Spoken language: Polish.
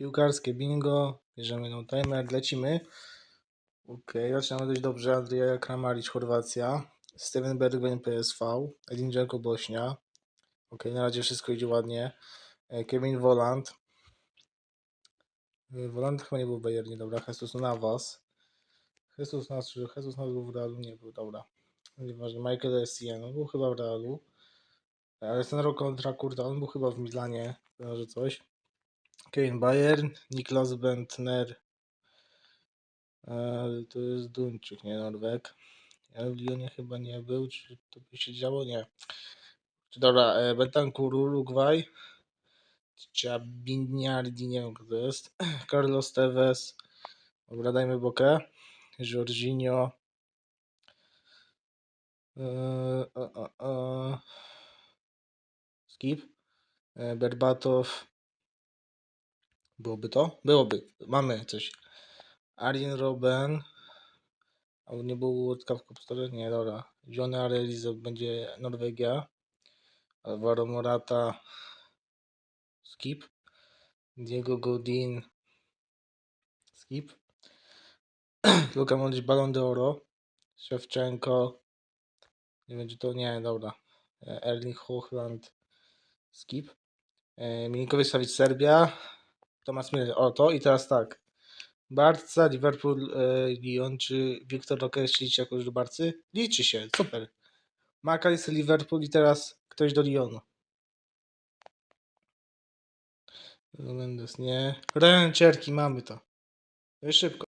Piłkarskie bingo. Bierzemy no timer, lecimy. Okej, zaczynamy dość dobrze. Andrija Kramaric, Chorwacja. Steven Bergwijn, PSV. Edin Dzeko, Bośnia. Okej, na razie wszystko idzie ładnie. E, Kevin Voland. E, Voland chyba nie był w Bayernie, dobra. Jesus Navas. Jesus czy Jesus Navas był w Realu? Nie był, dobra. Nieważne. Michael Essien, on był chyba w Realu. Alessandro kontra Kurta, on był chyba w Milanie, że coś. Kevin Bayern, Niklas Bentner. E, to jest Duńczyk, nie Norweg. Ja w Lyonie chyba nie był, czy to by się działo? Nie. Dobra, e, Bentancur, Uruguay. Ciabiniardi, nie wiem kto to jest. Carlos Tevez. Dobra, dajmy bokę. Jorginho. E. Skip. E, Berbatow. Byłoby to? Byłoby. Mamy coś. Arjen Robben. Albo nie był World Cup Story? Nie, dobra. Johnny Arelizo będzie Norwegia. Alvaro Morata. Skip. Diego Godin. Skip. Luka Modric Ballon d'Oro. Szewczenko. Nie będzie to, nie, dobra. E, Erling Hochland. Skip. E, Milinkovic Savic Serbia. Tomasz Miller. O, to i teraz tak. Barca, Liverpool, e, Lyon, czy Wiktor Rocker liczy jakoś do Barcy? Liczy się, super. Makalis, Liverpool i teraz ktoś do Lyonu. Mendes nie. Ręczerki, mamy to. Szybko.